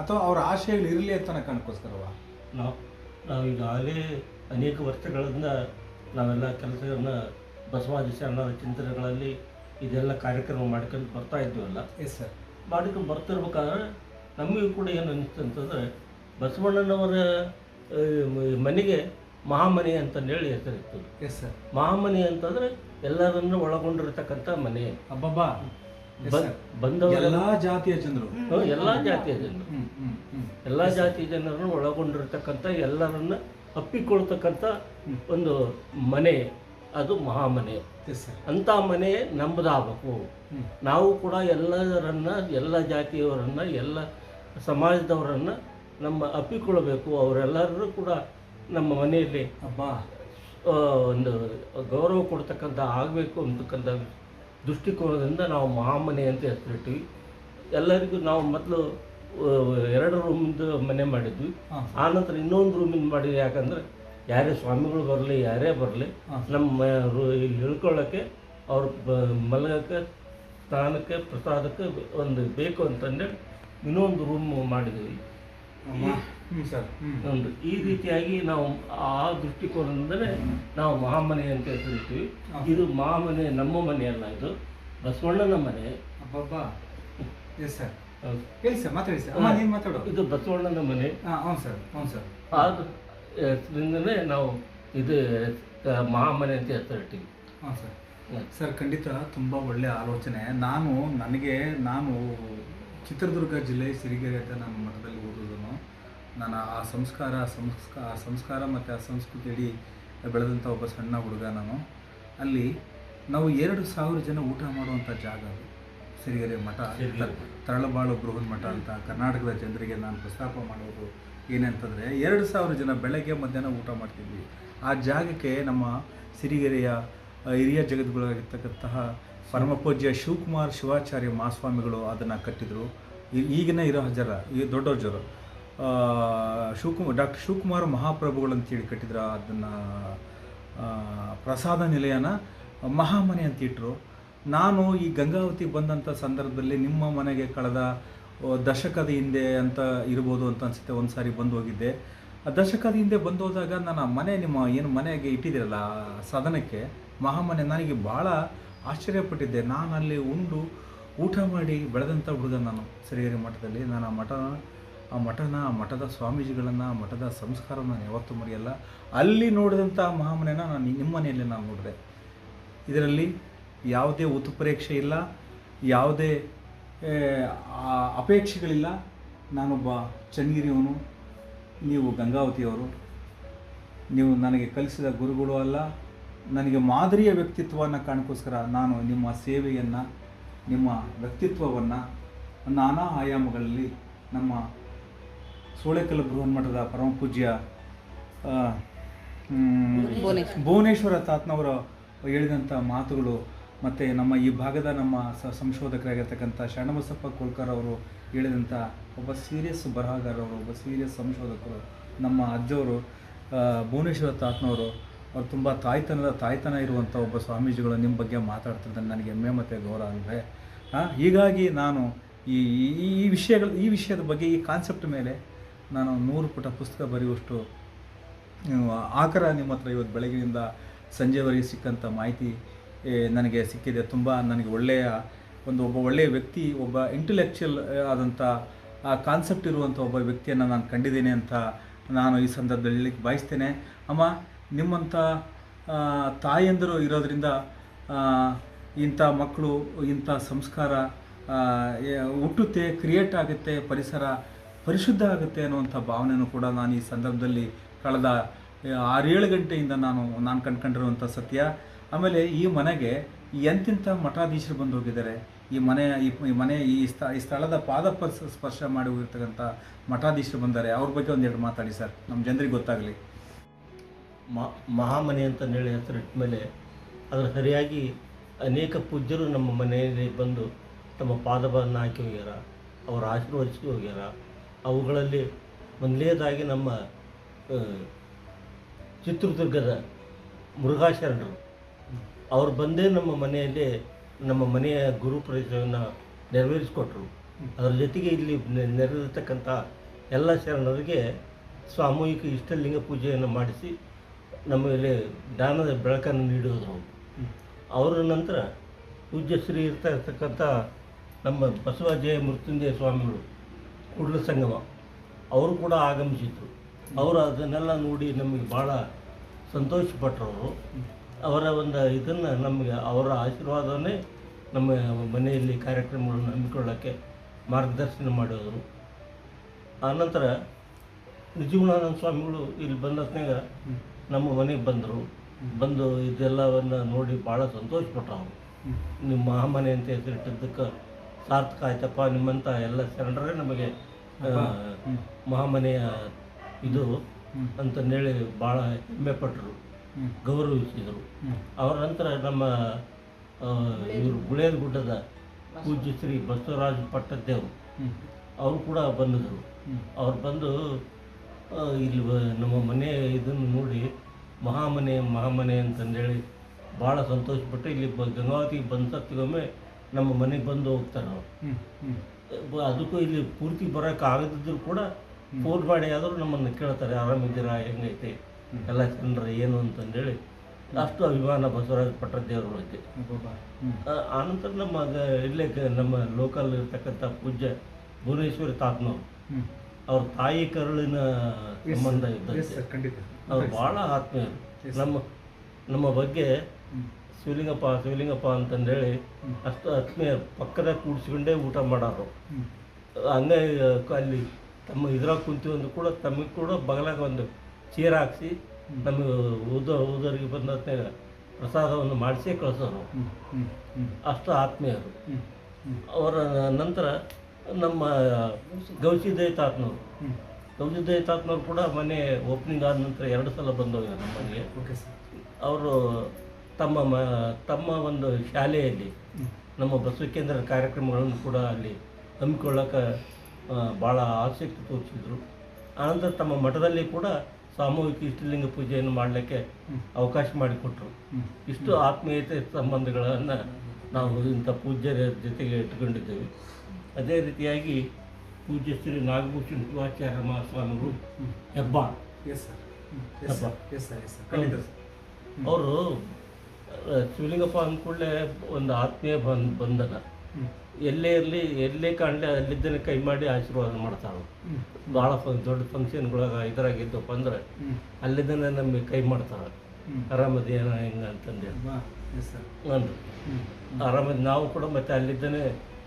ಅಥವಾ ಅವರ ಆಶಯಗಳು ಇರಲಿ ಅಂತ ಕಾರಣಕ್ಕೋಸ್ಕರವ? ನಾವು ನಾವು ಈಗಾಗಲೇ ಅನೇಕ ವರ್ಷಗಳಿಂದ ನಾವೆಲ್ಲ ಕೆಲಸಗಳನ್ನ ಬಸವಾದಿ ಅನ್ನೋ ಚಿಂತನೆಗಳಲ್ಲಿ ಇದೆಲ್ಲ ಕಾರ್ಯಕ್ರಮ ಮಾಡ್ಕೊಂಡು ಬರ್ತಾ ಇದ್ದೀವಲ್ಲ ಎಸ್ ಸರ್ ಮಾಡ್ಕೊಂಡು ಬರ್ತಿರ್ಬೇಕಾದ್ರೆ ನಮಗೂ ಕೂಡ ಏನು ಅನಿಸ್ತಂತಂದರೆ ಬಸವಣ್ಣನವರ ಮನೆಗೆ ಮಹಾಮನೆ ಅಂತಂದೇಳಿ ಹೆಸರಿತ್ತು. ಎಸ್ ಸರ್ ಮಹಾಮನೆ ಅಂತಂದರೆ ಎಲ್ಲರನ್ನು ಒಳಗೊಂಡಿರ್ತಕ್ಕಂಥ ಮನೆ. ಅಬ್ಬಬ್ಬಾ. Yes, ಬ- ಎಲ್ಲಾ ಜಾತಿಯ ಜನರು. ಎಲ್ಲ ಜಾತಿಯ ಜನರು. ಹ್ಮ್ ಹ್ಮ್ ಹ್ಮ್. ಎಲ್ಲ ಜಾತಿ ಜನರನ್ನು ಒಳಗೊಂಡಿರ್ತಕ್ಕಂಥ ಎಲ್ಲರನ್ನ ಅಪ್ಪಿಕೊಳ್ತಕ್ಕಂಥ ಒಂದು ಮನೆ. ಅದು ಮಹಾಮನೆ. ಅಂಥ ಮನೆ ನಮ್ಮದಾಗಬೇಕು ನಾವು ಕೂಡ ಎಲ್ಲರನ್ನ ಎಲ್ಲ ಜಾತಿಯವರನ್ನ ಎಲ್ಲ ಸಮಾಜದವರನ್ನ ನಮ್ಮ ಅಪ್ಪಿಕೊಳ್ಬೇಕು ಅವರೆಲ್ಲರೂ ಕೂಡ ನಮ್ಮ ಮನೆಯಲ್ಲಿ ಒಂದು ಗೌರವ ಕೊಡ್ತಕ್ಕಂಥ ಆಗಬೇಕು ಅಂತಕ್ಕಂಥ ದೃಷ್ಟಿಕೋನದಿಂದ ನಾವು ಮಹಾಮನೆ ಅಂತ ಹೆಸರಿಟ್ಟಿವಿ. ಎಲ್ಲರಿಗೂ ನಾವು ಮೊದಲು ಎರಡು ರೂಮ್ದು ಮನೆ ಮಾಡಿದ್ವಿ. ಆನಂತರ ಇನ್ನೊಂದು ರೂಮಿಂದ ಮಾಡಿದ್ವಿ. ಯಾಕಂದ್ರೆ ಯಾರೇ ಸ್ವಾಮಿಗಳು ಬರಲಿ ಯಾರೇ ಬರಲಿ. ನಮ್ಮ ಇಲ್ಲಿ ಇಳ್ಕೊಳ್ಳೋಕ್ಕೆ ಅವ್ರ ಮಲಗಕ್ಕೆ ಸ್ನಾನಕ್ಕೆ ಪ್ರಸಾದಕ್ಕೆ ಒಂದು ಬೇಕು ಅಂತಂದೇಳಿ ಇನ್ನೊಂದು ರೂಮ್ ಹ್ಮ್ ಒಂದು ಈ ರೀತಿಯಾಗಿ ನಾವು ಆ ದೃಷ್ಟಿಕೋನದಿಂದಲೇ ನಾವು ಮಹಾಮನೆ ಅಂತ ಹೇಳ್ತೀವಿ ಇದು ಮಹಾಮನೆ ನಮ್ಮ ಮನೆ ಅಲ್ಲ ಇದು. ಬಸವಣ್ಣನ ಮನೆ. ಎಸ್ ಸರ್ ಹೌದು. ಹೇಳಿ ಸರ್ ಮಾತಾಡಿ ಸರ್. ಮಾತಾಡು ಇದು ಬಸವಣ್ಣನ ಮನೆ. ಹಾಂ ಸರ್. ಹ್ಞೂ ಸರ್. ಆದ ಹೆಸರಿಂದಲೇ ನಾವು ಇದು ಮಹಾಮನೆ ಅಂತ ಹೆಸರಿಟ್ಟಿವಿ ಹಾಂ ಸರ್. ಸರ್ ಖಂಡಿತ ತುಂಬ ಒಳ್ಳೆಯ ಆಲೋಚನೆ. ನಾನು ನನಗೆ ನಾನು ಚಿತ್ರದುರ್ಗ ಜಿಲ್ಲೆ ಸಿರಿಗೆರೆ ಅಂತ ನಾನು ಮಠದಲ್ಲಿ ಓದೋದನ್ನು ನಾನು ಆ ಸಂಸ್ಕಾರ ಸಂಸ್ಕಾರ ಸಂಸ್ಕಾರ ಮತ್ತು ಆ ಸಂಸ್ಕೃತಿಯಡಿ ಬೆಳೆದಂಥ ಒಬ್ಬ ಸಣ್ಣ ಹುಡುಗ ನಾನು. ಅಲ್ಲಿ ನಾವು ಎರಡು ಸಾವಿರ ಜನ ಊಟ ಮಾಡುವಂಥ ಜಾಗ ಅದು. ಸಿರಿಗೆರೆ ಮಠ. ತರಳಬಾಳು ಬೃಹನ್ ಮಠ ಅಂತ ಕರ್ನಾಟಕದ ಜನರಿಗೆ ನಾನು ಪ್ರಸ್ತಾಪ ಮಾಡೋದು ಏನಂತಂದರೆ, ಎರಡು ಸಾವಿರ ಜನ ಬೆಳಗ್ಗೆ ಮಧ್ಯಾಹ್ನ ಊಟ ಮಾಡ್ತಿದ್ವಿ. ಆ ಜಾಗಕ್ಕೆ ನಮ್ಮ ಸಿರಿಗೆರೆಯ ಹಿರಿಯ ಜಗದ್ಗುರುಗಳಾಗಿರ್ತಕ್ಕಂತಹ ಪರಮಪೂಜ್ಯ ಶಿವಕುಮಾರ್ ಶಿವಾಚಾರ್ಯ ಮಹಾಸ್ವಾಮಿಗಳು ಅದನ್ನು ಕಟ್ಟಿದರು. ಈಗಿನ ಇರೋ ಜರ ಈ ದೊಡ್ಡವ್ರ ಜರ ಶಿವಕುಮಾರ್ ಡಾಕ್ಟರ್ ಶಿವಕುಮಾರ್ ಮಹಾಪ್ರಭುಗಳು ಅಂತೇಳಿ ಕಟ್ಟಿದ್ರು ಅದನ್ನು ಪ್ರಸಾದ ನಿಲಯನ ಮಹಾಮನೆ ಅಂತ ಇಟ್ಟರು ನಾನು ಈ ಗಂಗಾವತಿ ಬಂದಂಥ ಸಂದರ್ಭದಲ್ಲಿ ನಿಮ್ಮ ಮನೆಗೆ ಕಳೆದ ದಶಕದ ಹಿಂದೆ ಅಂತ ಇರ್ಬೋದು ಅಂತ ಅನಿಸುತ್ತೆ. ಒಂದು ಸಾರಿ ಬಂದು ಹೋಗಿದ್ದೆ. ಆ ದಶಕದ ಹಿಂದೆ ಬಂದು ಹೋದಾಗ ನಾನು ಮನೆ, ನಿಮ್ಮ ಏನು ಮನೆಗೆ ಇಟ್ಟಿದ್ದೀರಲ್ಲ ಸದನಕ್ಕೆ, ಮಹಾಮನೆ ನನಗೆ ಭಾಳ ಆಶ್ಚರ್ಯಪಟ್ಟಿದ್ದೆ. ನಾನು ಅಲ್ಲಿ ಉಂಡು ಊಟ ಮಾಡಿ ಬೆಳೆದಂಥ ಹುಡುಗ ನಾನು ಸಿರಿಗೆರೆ ಮಠದಲ್ಲಿ. ನಾನು ಆ ಮಠನ ಆ ಮಠನ, ಆ ಮಠದ ಸ್ವಾಮೀಜಿಗಳನ್ನು ಮಠದ ಸಂಸ್ಕಾರವನ್ನು ನಾನು ಯಾವತ್ತೂ ಮರೆಯಲ್ಲ. ಅಲ್ಲಿ ನೋಡಿದಂಥ ಮಹಾಮನೆನ ನಾನು ನಿಮ್ಮ ಮನೆಯಲ್ಲೇ ನಾನು ನೋಡಿದೆ. ಇದರಲ್ಲಿ ಯಾವುದೇ ಉತ್ಪ್ರೇಕ್ಷೆ ಇಲ್ಲ. ಯಾವುದೇ ಅಪೇಕ್ಷೆಗಳಿಲ್ಲ. ನಾನೊಬ್ಬ ಚನ್ನಗಿರಿಯವನು ನೀವು ಗಂಗಾವತಿಯವರು. ನೀವು ನನಗೆ ಕಲಿಸಿದ ಗುರುಗಳು ಅಲ್ಲ. ನನಗೆ ಮಾದರಿಯ ವ್ಯಕ್ತಿತ್ವವನ್ನು ಕಾಣಕ್ಕೋಸ್ಕರ ನಾನು ನಿಮ್ಮ ಸೇವೆಯನ್ನು ನಿಮ್ಮ ವ್ಯಕ್ತಿತ್ವವನ್ನು ನಾನಾ ಆಯಾಮಗಳಲ್ಲಿ ನಮ್ಮ ಸೋಳೆಕಲ್ಲು ಬೃಹನ್ಮಠದ ಪರಮ ಪೂಜ್ಯ ಆ, ಭುವನೇಶ್ವರ. ತಾತ್ನವರು ಹೇಳಿದಂಥ ಮಾತುಗಳು ಮತ್ತು ನಮ್ಮ ಈ ಭಾಗದ ನಮ್ಮ ಸ ಸಂಶೋಧಕರಾಗಿರ್ತಕ್ಕಂಥ ಶರಣಬಸಪ್ಪ ಕೋಲ್ಕರ್ ಅವರು ಹೇಳಿದಂಥ ಒಬ್ಬ ಸೀರಿಯಸ್ ಬರಹಗಾರರು ಒಬ್ಬ ಸೀರಿಯಸ್ ಸಂಶೋಧಕರು ನಮ್ಮ ಅಜ್ಜವರು ಭುವನೇಶ್ವರ ತಾತ್ನವರು ಅವ್ರು ತುಂಬ ತಾಯ್ತನದ ತಾಯ್ತನ ಇರುವಂಥ ಒಬ್ಬ ಸ್ವಾಮೀಜಿಗಳು ನಿಮ್ಮ ಬಗ್ಗೆ ಮಾತಾಡ್ತಿದ್ದ ನನಗೆ ಹೆಮ್ಮೆ ಮತ್ತು ಗೌರವ ಆ, ಹೀಗಾಗಿ ನಾನು ಈ ಈ- ವಿಷಯಗಳು ಈ ವಿಷಯದ ಬಗ್ಗೆ ಈ ಕಾನ್ಸೆಪ್ಟ್ ಮೇಲೆ ನಾನು ನೂರು ಪುಟ ಪುಸ್ತಕ ಬರೆಯುವಷ್ಟು ಆಕರ ನಿಮ್ಮ ಹತ್ರ ಇವತ್ತು ಬೆಳಗ್ಗೆಯಿಂದ ಸಂಜೆವರೆಗೆ ಸಿಕ್ಕಂಥ ಮಾಹಿತಿ ನನಗೆ ಸಿಕ್ಕಿದೆ. ತುಂಬ ನನಗೆ ಒಳ್ಳೆಯ ಒಂದು ಒಬ್ಬ ಒಳ್ಳೆಯ ವ್ಯಕ್ತಿ, ಒಬ್ಬ ಇಂಟೆಲೆಕ್ಚುಯಲ್ ಆದಂಥ ಕಾನ್ಸೆಪ್ಟ್ ಇರುವಂಥ ಒಬ್ಬ ವ್ಯಕ್ತಿಯನ್ನು ನಾನು ಕಂಡಿದ್ದೇನೆ ಅಂತ ನಾನು ಈ ಸಂದರ್ಭದಲ್ಲಿ ಬಯಸ್ತೇನೆ. ಅಮ್ಮ ನಿಮ್ಮಂಥ ತಾಯಿಯಂದರು ಇರೋದರಿಂದ ಇಂಥ ಮಕ್ಕಳು, ಇಂಥ ಸಂಸ್ಕಾರ ಹುಟ್ಟುತ್ತೆ ಕ್ರಿಯೇಟ್ ಆಗುತ್ತೆ, ಪರಿಸರ ಪರಿಶುದ್ಧ ಆಗುತ್ತೆ ಅನ್ನುವಂಥ ಭಾವನೆಯೂ ಕೂಡ ನಾನು ಈ ಸಂದರ್ಭದಲ್ಲಿ ಕಳೆದ ಆರೇಳು ಗಂಟೆಯಿಂದ ನಾನು ನಾನು ಕಂಡ್ಕೊಂಡಿರುವಂಥ ಸತ್ಯ. ಆಮೇಲೆ ಈ ಮನೆಗೆ ಎಂತಿಂಥ ಮಠಾಧೀಶರು ಬಂದು ಹೋಗಿದ್ದಾರೆ? ಈ ಮನೆ ಈ ಮನೆ, ಈ ಸ್ಥ, ಈ ಸ್ಥಳದ ಪಾದ ಸ್ಪರ್ಶ ಮಾಡಿ ಹೋಗಿರ್ತಕ್ಕಂಥ ಮಠಾಧೀಶರು ಬಂದ್ದಾರೆ ಅವ್ರ ಬಗ್ಗೆ ಒಂದೆರಡು ಮಾತಾಡಿ ಸರ್ ನಮ್ಮ ಜನರಿಗೆ ಗೊತ್ತಾಗಲಿ. ಮಹಾಮನೆ ಅಂತ ಹೇಳಿ ಹೆಸರಿಟ್ಟ ಮೇಲೆ ಅದರ ಸರಿಯಾಗಿ ಅನೇಕ ಪೂಜ್ಯರು ನಮ್ಮ ಮನೆಯಲ್ಲಿ ಬಂದು ತಮ್ಮ ಪಾದವನ್ನು ಹಾಕಿ ಹೋಗ್ಯಾರ, ಅವರ ಆಶೀರ್ವದಿಸಿ ಹೋಗ್ಯಾರ. ಅವುಗಳಲ್ಲಿ ಮೊದಲನೇದಾಗಿ ನಮ್ಮ ಚಿತ್ರದುರ್ಗದ ಮುರುಘಾಶರಣರು. ಅವ್ರು ಬಂದೇ ನಮ್ಮ ಮನೆಯಲ್ಲಿ ನಮ್ಮ ಮನೆಯ ಗುರು ಪ್ರವೇಶವನ್ನು ನೆರವೇರಿಸಿಕೊಟ್ರು. ಅದರ ಜೊತೆಗೆ ಇಲ್ಲಿ ನೆರೆದಿರ್ತಕ್ಕಂಥ ಎಲ್ಲ ಶರಣರಿಗೆ ಸಾಮೂಹಿಕ ಇಷ್ಟಲಿಂಗ ಪೂಜೆಯನ್ನು ಮಾಡಿಸಿ ನಮಗೆ ಜ್ಞಾನದ ಬೆಳಕನ್ನು ನೀಡಿದರು. ಅವರ ನಂತರ ಪೂಜ್ಯ ಶ್ರೀ ಇರ್ತಾ ಇರ್ತಕ್ಕಂಥ ನಮ್ಮ ಬಸವಜಯ ಮೃತ್ಯುಂಜಯ ಸ್ವಾಮಿಗಳು ಕೂಡಲ ಸಂಗಮ ಅವರು ಕೂಡ ಆಗಮಿಸಿದ್ರು. ಅವರು ಅದನ್ನೆಲ್ಲ ನೋಡಿ ನಮಗೆ ಭಾಳ ಸಂತೋಷಪಟ್ಟರು. ಅವರು ಒಂದು ಇದನ್ನು ನಮಗೆ ಅವರ ಆಶೀರ್ವಾದವೇ ನಮ್ಮ ಮನೆಯಲ್ಲಿ ಕಾರ್ಯಕ್ರಮಗಳನ್ನು ಹಮ್ಮಿಕೊಳ್ಳೋಕ್ಕೆ ಮಾರ್ಗದರ್ಶನ ಮಾಡಿದರು. ಆನಂತರ ನಿಜಗುಣಾನಂದ ಸ್ವಾಮಿಗಳು ಇಲ್ಲಿ ಬಂದ ಹೊತ್ನ್ಯಾಗ ನಮ್ಮ ಮನೆಗೆ ಬಂದರು. ಬಂದು ಇದೆಲ್ಲವನ್ನು ನೋಡಿ ಭಾಳ ಸಂತೋಷಪಟ್ಟರು. ಅವರು ನಿಮ್ಮ ಮಹಾಮನೆ ಅಂತ ಹೆಸರಿಟ್ಟಿದ್ದಕ್ಕೆ ಸಾರ್ಥಕ ಆಯ್ತಪ್ಪ ನಿಮ್ಮಂಥ ಎಲ್ಲ ಶರಣರೇ ನಮಗೆ ಮಹಾಮನೆಯ ಇದು ಅಂತಂದೇಳಿ ಭಾಳ ಹೆಮ್ಮೆ ಪಟ್ಟರು ಗೌರವಿಸಿದರು. ಅವರ ನಂತರ ನಮ್ಮ ಇವರು ಗುಳೇದ ಗುಡ್ಡದ ಪೂಜ್ಯ ಶ್ರೀ ಬಸವರಾಜ ಪಟ್ಟದ್ದೇವರು ಅವರು ಕೂಡ ಬಂದಿದ್ದರು. ಅವ್ರು ಬಂದು ಇಲ್ಲಿ ನಮ್ಮ ಮನೆ ಇದನ್ನು ನೋಡಿ ಮಹಾಮನೆ ಮಹಾಮನೆ ಅಂತಂದೇಳಿ ಭಾಳ ಸಂತೋಷಪಟ್ಟು ಇಲ್ಲಿ ಬ ಗಂಗಾವತಿಗೆ ಬಂದ ಸತ್ತಿಗೊಮ್ಮೆ ನಮ್ಮ ಮನೆಗೆ ಬಂದು ಹೋಗ್ತಾರೆ ಅವರು. ಅದಕ್ಕೂ ಇಲ್ಲಿ ಪೂರ್ತಿ ಬರೋಕ್ಕಾಗದಿದ್ದರೂ ಕೂಡ ಫೋನ್ ಮಾಡಿ ಆದರೂ ನಮ್ಮನ್ನು ಕೇಳ್ತಾರೆ ಆರಾಮಿದ್ದೀರಾ? ಹೆಂಗೈತೆ? ಎಲ್ಲ ಕಂಡ್ರೆ ಏನು ಅಂತಂದೇಳಿ ಅಷ್ಟು ಅಭಿಮಾನ ಬಸವರಾಜ ಪಟ್ಟದೇವ್ರ ಬಗ್ಗೆ. ಆ- ಆನಂತರ ನಮ್ಮ ಇಲ್ಲೇ ನಮ್ಮ ಲೋಕಲ್ ಇರ್ತಕ್ಕಂಥ ಪೂಜ್ಯ ಭುವನೇಶ್ವರಿ ತಾತ್ನವ್ರು. ಅವ್ರ ತಾಯಿ ಕರುಳಿನ ಸಂಬಂಧ ಇದ್ದಂತೆ ಖಂಡಿತ. ಅವ್ರು ಭಾಳ ಆತ್ಮೀಯರು. ನಮ್ಮ ನಮ್ಮ ಬಗ್ಗೆ ಶಿವಲಿಂಗಪ್ಪ ಶಿವಲಿಂಗಪ್ಪ ಅಂತಂದೇಳಿ ಅಷ್ಟು ಆತ್ಮೀಯ ಪಕ್ಕದಾಗ ಕೂಡಿಸ್ಕೊಂಡೇ ಊಟ ಮಾಡೋರು. ಹಂಗೆ ಅಲ್ಲಿ ತಮ್ಮ ಇದ್ರಾಗ ಕುಂತೀವಂದು ಕೂಡ ತಮಗೆ ಕೂಡ ಬಗಲಾಗ ಒಂದು ಚೀರ ಹಾಕ್ಸಿ ನಮಗೆ ಓದೋ ಓದೋರಿಗೆ ಬಂದ ಪ್ರಸಾದವನ್ನು ಮಾಡಿಸೇ ಕಳಿಸೋರು. ಅಷ್ಟು ಆತ್ಮೀಯರು. ಅವರ ನಂತರ ನಮ್ಮ ಗೌಸಿದಯ ತಾತ್ನವರು ಗೌಸಿದಯ ತಾತ್ನವ್ರು ಕೂಡ ಮನೆ ಓಪನಿಂಗ್ ಆದ ನಂತರ ಎರಡು ಸಲ ಬಂದವರು ನಮ್ಮ ಮನೆಗೆ ಅವರು ತಮ್ಮ ಮ ತಮ್ಮ ಒಂದು ಶಾಲೆಯಲ್ಲಿ ನಮ್ಮ ಬಸವ ಕೇಂದ್ರ ಕಾರ್ಯಕ್ರಮಗಳನ್ನು ಕೂಡ ಅಲ್ಲಿ ಹಮ್ಮಿಕೊಳ್ಳೋಕೆ ಭಾಳ ಆಸಕ್ತಿ ತೋರಿಸಿದ್ರು. ಆನಂತರ ತಮ್ಮ ಮಠದಲ್ಲಿ ಕೂಡ ಸಾಮೂಹಿಕ ಇಷ್ಟಲಿಂಗ ಪೂಜೆಯನ್ನು ಮಾಡಲಿಕ್ಕೆ ಅವಕಾಶ ಮಾಡಿಕೊಟ್ರು. ಇಷ್ಟು ಆತ್ಮೀಯತೆ ಸಂಬಂಧಗಳನ್ನು ನಾವು ಇಂಥ ಪೂಜ್ಯರ ಜೊತೆಗೆ ಇಟ್ಕೊಂಡಿದ್ದೇವೆ ಅದೇ ರೀತಿಯಾಗಿ ಪೂಜ್ಯ ಶ್ರೀ ನಾಗಭೂಷಣ್ ಶಿವಾಚಾರ್ಯ ಮಹಾಸ್ವಾಮಿಗಳು ಹಬ್ಬ. ಅವರು ಶಿವಲಿಂಗಪ್ಪ ಅಂದ್ಕೂಡಲೇ ಒಂದು ಆತ್ಮೀಯ ಬಂದ್ ಬಂಧನ. ಎಲ್ಲೇ ಇರಲಿ ಎಲ್ಲೇ ಕಾಣಲಿ ಅಲ್ಲಿದ್ದನೇ ಕೈ ಮಾಡಿ ಆಶೀರ್ವಾದ ಮಾಡ್ತಾರೆ ಭಾಳ ಫಂಕ್ ದೊಡ್ಡ ಫಂಕ್ಷನ್ಗಳಾಗ ಇದ್ರಾಗಿದ್ದಪ್ಪ ಅಂದ್ರೆ ಅಲ್ಲಿದ್ದನೇ ನಮಗೆ ಕೈ ಮಾಡ್ತಾರೆ ಆರಾಮದೇನ ಹಿಂಗೆ ಅಂತಂದೇಳಿ ಎಸ್ ಸರ್. ಅಂದ್ರು ಆರಾಮದ ನಾವು ಕೂಡ ಮತ್ತೆ ಅಲ್ಲಿದ್ದನೇ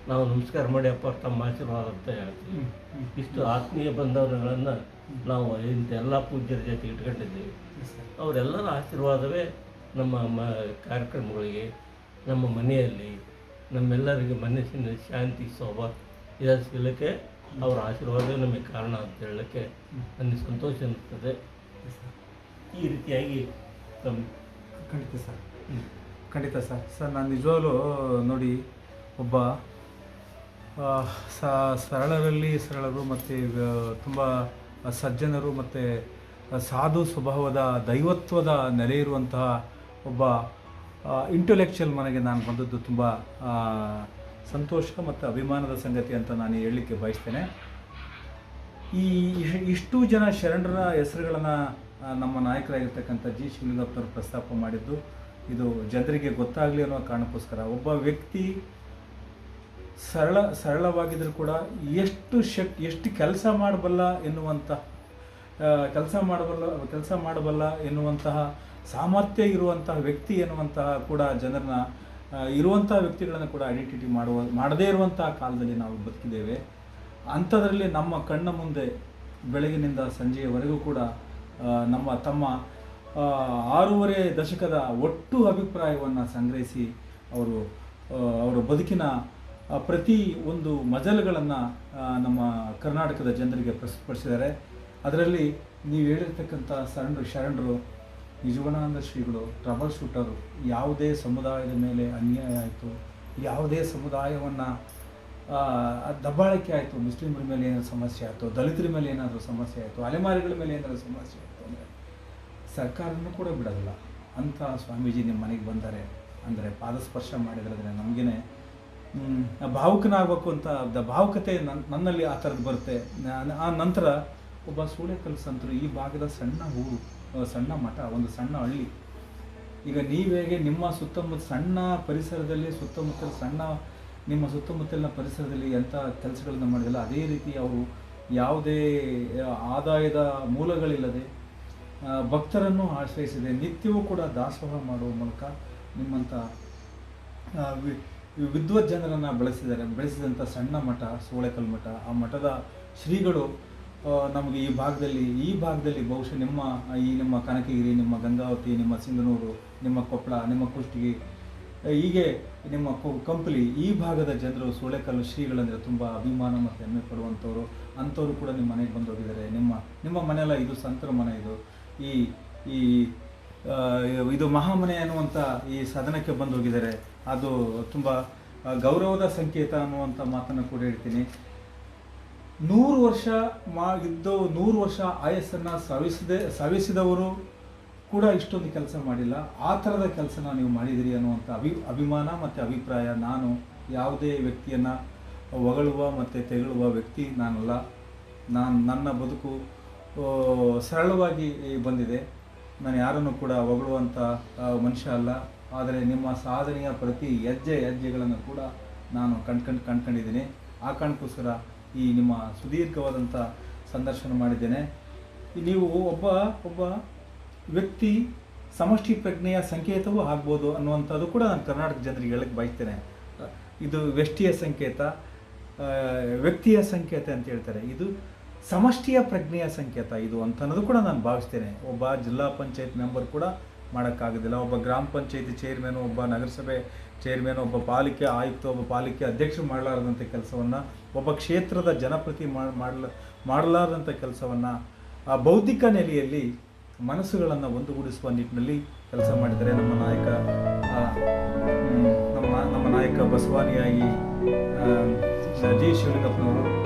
ನಾವು ನಮಸ್ಕಾರ ಮಾಡಿ ಅಪ್ಪ ತಮ್ಮ ಆಶೀರ್ವಾದ ಅಂತ ಹೇಳ್ತೀವಿ. ಇಷ್ಟು ಆತ್ಮೀಯ ಬಂಧವನಗಳನ್ನು ನಾವು ಇಂಥೆಲ್ಲ ಪೂಜ್ಯರ ಜೊತೆ ಇಟ್ಕೊಂಡಿದ್ದೀವಿ. ಅವರೆಲ್ಲರ ಆಶೀರ್ವಾದವೇ ನಮ್ಮ ಮ ಕಾರ್ಯಕ್ರಮಗಳಿಗೆ ನಮ್ಮ ಮನೆಯಲ್ಲಿ ನಮ್ಮೆಲ್ಲರಿಗೆ ಮನಸ್ಸಿನ ಶಾಂತಿ ಶೋಭ ಇದೆಲ್ಲ ಸಿಗಲಿಕ್ಕೆ ಅವರ ಆಶೀರ್ವಾದವೇ ನಮಗೆ ಕಾರಣ ಅಂತ ಹೇಳಲಿಕ್ಕೆ ನನಗೆ ಸಂತೋಷ ಅನ್ನಿಸ್ತದೆ. ಈ ರೀತಿಯಾಗಿ ತಮ್ಮ ಖಂಡಿತ ಸರ್. ಖಂಡಿತ ಸರ್. ಸರ್, ನಾನು ನಿಜವಾಗ್ಲೂ ನೋಡಿ ಒಬ್ಬ ಸ- ಸರಳರಲ್ಲಿ ಸರಳರು ಮತ್ತು ತುಂಬ ಸಜ್ಜನರು ಮತ್ತು ಸಾಧು ಸ್ವಭಾವದ ದೈವತ್ವದ ನೆಲೆ ಇರುವಂತಹ ಒಬ್ಬ ಇಂಟೆಲೆಕ್ಚುಯಲ್ ಮನೆಗೆ ನಾನು ಬಂದದ್ದು ತುಂಬ ಸಂತೋಷ ಮತ್ತು ಅಭಿಮಾನದ ಸಂಗತಿ ಅಂತ ನಾನು ಹೇಳಲಿಕ್ಕೆ ಬಯಸ್ತೇನೆ. ಈ ಇಷ್ಟು ಜನ ಶರಣರ ಹೆಸರುಗಳನ್ನು ನಮ್ಮ ನಾಯಕರಾಗಿರ್ತಕ್ಕಂಥ ಜಿ. ಶಿವಲಿಂಗಪ್ಪನವರು ಪ್ರಸ್ತಾಪ ಮಾಡಿದ್ದು, ಇದು ಜನರಿಗೆ ಗೊತ್ತಾಗಲಿ ಅನ್ನೋ ಕಾರಣಕ್ಕೋಸ್ಕರ. ಒಬ್ಬ ವ್ಯಕ್ತಿ ಸರಳ ಸರಳವಾಗಿದ್ದರೂ ಕೂಡ ಎಷ್ಟು ಶಕ್, ಎಷ್ಟು ಕೆಲಸ ಮಾಡಬಲ್ಲ ಎನ್ನುವಂತಹ ಕೆಲಸ ಮಾಡಬಲ್ಲ ಕೆಲಸ ಮಾಡಬಲ್ಲ ಎನ್ನುವಂತಹ ಸಾಮರ್ಥ್ಯ ಇರುವಂತಹ ವ್ಯಕ್ತಿ ಎನ್ನುವಂತಹ ಕೂಡ ಜನರನ್ನ ಇರುವಂಥ ವ್ಯಕ್ತಿಗಳನ್ನು ಕೂಡ ಐಡೆಂಟಿಟಿ ಮಾಡುವ, ಮಾಡದೇ ಇರುವಂತಹ ಕಾಲದಲ್ಲಿ ನಾವು ಬದುಕಿದ್ದೇವೆ. ಅಂಥದ್ರಲ್ಲಿ ನಮ್ಮ ಕಣ್ಣ ಮುಂದೆ ಬೆಳಗಿನಿಂದ ಸಂಜೆಯವರೆಗೂ ಕೂಡ ನಮ್ಮ ತಮ್ಮ ಆರೂವರೆ ದಶಕದ ಒಟ್ಟು ಅಭಿಪ್ರಾಯವನ್ನು ಸಂಗ್ರಹಿಸಿ ಅವರು ಅವರ ಬದುಕಿನ ಪ್ರತಿ ಒಂದು ಮಜಲುಗಳನ್ನು ನಮ್ಮ ಕರ್ನಾಟಕದ ಜನರಿಗೆ ಪ್ರಸ್ತುತಪಡಿಸಿದ್ದಾರೆ. ಅದರಲ್ಲಿ ನೀವು ಹೇಳಿರ್ತಕ್ಕಂಥ ಶರಣರು ಶರಣರು ನಿಜಗುಣಾನಂದ ಶ್ರೀಗಳು, ಟ್ರಬಲ್ ಶೂಟರು, ಯಾವುದೇ ಸಮುದಾಯದ ಮೇಲೆ ಅನ್ಯಾಯ ಆಯಿತು, ಯಾವುದೇ ಸಮುದಾಯವನ್ನು ದಬ್ಬಾಳಿಕೆ ಆಯಿತು, ಮುಸ್ಲಿಮರ ಮೇಲೆ ಏನಾದರೂ ಸಮಸ್ಯೆ ಆಯಿತು, ದಲಿತರ ಮೇಲೆ ಏನಾದರೂ ಸಮಸ್ಯೆ ಆಯಿತು, ಅಲೆಮಾರಿಗಳ ಮೇಲೆ ಏನಾದರೂ ಸಮಸ್ಯೆ ಆಯಿತು ಅಂದರೆ ಸರ್ಕಾರನೂ ಕೂಡ ಬಿಡೋದಿಲ್ಲ. ಅಂಥ ಸ್ವಾಮೀಜಿ ನಿಮ್ಮ ಮನೆಗೆ ಬಂದರೆ, ಅಂದರೆ ಪಾದಸ್ಪರ್ಶ ಮಾಡಿದ್ರೆ ನಮಗೇನೆ ಭಾವುಕನಾಗಬೇಕು ಅಂತ ದ ಭಾವುಕತೆ ನನ್ನ ನನ್ನಲ್ಲಿ ಆ ಥರದ್ದು ಬರುತ್ತೆ. ಆ ನಂತರ ಒಬ್ಬ ಸೂಳೆ ಸಂತರು ಈ ಭಾಗದ ಸಣ್ಣ ಊರು ಸಣ್ಣ ಮಠ, ಒಂದು ಸಣ್ಣ ಹಳ್ಳಿ. ಈಗ ನೀವು ಹೇಗೆ ನಿಮ್ಮ ಸುತ್ತಮುತ್ತ ಸಣ್ಣ ಪರಿಸರದಲ್ಲಿ, ಸುತ್ತಮುತ್ತಲ ಸಣ್ಣ, ನಿಮ್ಮ ಸುತ್ತಮುತ್ತಲಿನ ಪರಿಸರದಲ್ಲಿ ಎಂಥ ಕೆಲಸಗಳನ್ನು ಮಾಡಿದಲ್ಲ ಅದೇ ರೀತಿ ಅವರು ಯಾವುದೇ ಆದಾಯದ ಮೂಲಗಳಿಲ್ಲದೆ ಭಕ್ತರನ್ನು ಆಶ್ರಯಿಸಿದೆ. ನಿತ್ಯವೂ ಕೂಡ ದಾಸೋಹ ಮಾಡುವ ಮೂಲಕ ನಿಮ್ಮಂಥ ವಿದ್ವತ್ ಜನರನ್ನು ಬೆಳೆಸಿದ್ದಾರೆ. ಬೆಳೆಸಿದಂಥ ಸಣ್ಣ ಮಠ, ಸೋಳೆಕಲ್ ಮಠ, ಆ ಮಠದ ಶ್ರೀಗಳು ನಮಗೆ ಈ ಭಾಗದಲ್ಲಿ ಈ ಭಾಗದಲ್ಲಿ ಬಹುಶಃ ನಿಮ್ಮ ಈ ನಿಮ್ಮ ಕನಕಗಿರಿ, ನಿಮ್ಮ ಗಂಗಾವತಿ, ನಿಮ್ಮ ಸಿಂಧನೂರು, ನಿಮ್ಮ ಕೊಪ್ಪಳ, ನಿಮ್ಮ ಕುಷ್ಟಗಿ ಹೀಗೆ ನಿಮ್ಮ ಕಂಪ್ಲಿ, ಈ ಭಾಗದ ಜನರು ಸೂಳೆಕಲ್ಲು ಶ್ರೀಗಳಂದರೆ ತುಂಬ ಅಭಿಮಾನ ಮತ್ತು ಹೆಮ್ಮೆ ಪಡುವಂಥವ್ರು. ಅಂಥವ್ರು ಕೂಡ ನಿಮ್ಮ ಮನೆಗೆ ಬಂದು ಹೋಗಿದ್ದಾರೆ ನಿಮ್ಮ ನಿಮ್ಮ ಮನೆಯಲ್ಲ ಇದು ಸಂತರ ಮನೆ ಇದು. ಈ ಈ ಇದು ಮಹಾಮನೆ ಅನ್ನುವಂಥ ಈ ಸದನಕ್ಕೆ ಬಂದು ಹೋಗಿದ್ದಾರೆ ಅದು ತುಂಬ ಗೌರವದ ಸಂಕೇತ ಅನ್ನುವಂಥ ಮಾತನ್ನು ಕೂಡ ಹೇಳ್ತೀನಿ. ನೂರು ವರ್ಷ ಮಾ ನೂರು ವರ್ಷ ಆಯಸ್ಸನ್ನು ಸವಿಸದೆ, ಸವಿಸಿದವರು ಕೂಡ ಇಷ್ಟೊಂದು ಕೆಲಸ ಮಾಡಿಲ್ಲ. ಆ ಥರದ ಕೆಲಸನ ನೀವು ಮಾಡಿದಿರಿ ಅನ್ನುವಂಥ ಅಭಿ, ಅಭಿಮಾನ ಮತ್ತು ಅಭಿಪ್ರಾಯ ನಾನು ಯಾವುದೇ ವ್ಯಕ್ತಿಯನ್ನು ಹೊಗಳುವ ಮತ್ತು ತೆಗಳುವ ವ್ಯಕ್ತಿ ನಾನಲ್ಲ. ನಾನು, ನನ್ನ ಬದುಕು ಸರಳವಾಗಿ ಬಂದಿದೆ. ನಾನು ಯಾರನ್ನು ಕೂಡ ಹೊಗಳುವಂಥ ಮನುಷ್ಯ ಅಲ್ಲ. ಆದರೆ ನಿಮ್ಮ ಸಾಧನೆಯ ಪ್ರತಿ ಹೆಜ್ಜೆ, ಹೆಜ್ಜೆಗಳನ್ನು ಕೂಡ ನಾನು ಕಣ್ಕಂಡು ಕಂಡ್ಕೊಂಡಿದ್ದೀನಿ ಆ ಕಾರಣಕ್ಕೋಸ್ಕರ ಈ ನಿಮ್ಮ ಸುದೀರ್ಘವಾದಂಥ ಸಂದರ್ಶನ ಮಾಡಿದ್ದೇನೆ. ನೀವು ಒಬ್ಬ ಒಬ್ಬ ವ್ಯಕ್ತಿ ಸಮಷ್ಟಿ ಪ್ರಜ್ಞೆಯ ಸಂಕೇತವೂ ಆಗ್ಬೋದು ಅನ್ನುವಂಥದ್ದು ಕೂಡ ನಾನು ಕರ್ನಾಟಕ ಜನರಿಗೆ ಹೇಳಕ್ಕೆ ಬಯಸ್ತೇನೆ. ಇದು ವ್ಯಷ್ಟಿಯ ಸಂಕೇತ ವ್ಯಕ್ತಿಯ ಸಂಕೇತ ಅಂತ ಹೇಳ್ತಾರೆ. ಇದು ಸಮಷ್ಟಿಯ ಪ್ರಜ್ಞೆಯ ಸಂಕೇತ ಇದು ಅಂತ ಅನ್ನೋದು ಕೂಡ ನಾನು ಭಾವಿಸ್ತೇನೆ. ಒಬ್ಬ ಜಿಲ್ಲಾ ಪಂಚಾಯತ್ ಮೆಂಬರ್ ಕೂಡ ಮಾಡೋಕ್ಕಾಗೋದಿಲ್ಲ. ಒಬ್ಬ ಗ್ರಾಮ ಪಂಚಾಯತಿ ಚೇರ್ಮನ್ ಒಬ್ಬ ನಗರಸಭೆ ಚೇರ್ಮನ್ ಒಬ್ಬ ಪಾಲಿಕೆ ಆಯುಕ್ತ, ಒಬ್ಬ ಪಾಲಿಕೆ ಅಧ್ಯಕ್ಷರು ಮಾಡಲಾರದಂಥ ಕೆಲಸವನ್ನು ಒಬ್ಬ ಕ್ಷೇತ್ರದ ಜನಪ್ರತಿ ಮಾಡಲ ಮಾಡಲಾರದಂಥ ಕೆಲಸವನ್ನು ಆ ಬೌದ್ಧಿಕ ನೆಲೆಯಲ್ಲಿ ಮನಸ್ಸುಗಳನ್ನು ಒಂದುಗೂಡಿಸುವ ನಿಟ್ಟಿನಲ್ಲಿ ಕೆಲಸ ಮಾಡಿದ್ದಾರೆ. ನಮ್ಮ ನಾಯಕ ನಮ್ಮ ನಮ್ಮ ನಾಯಕ ಬಸವಾನಿಯಾಗಿ ಜಿ ಶಿವಲಿಂಗಪ್ಪನವರು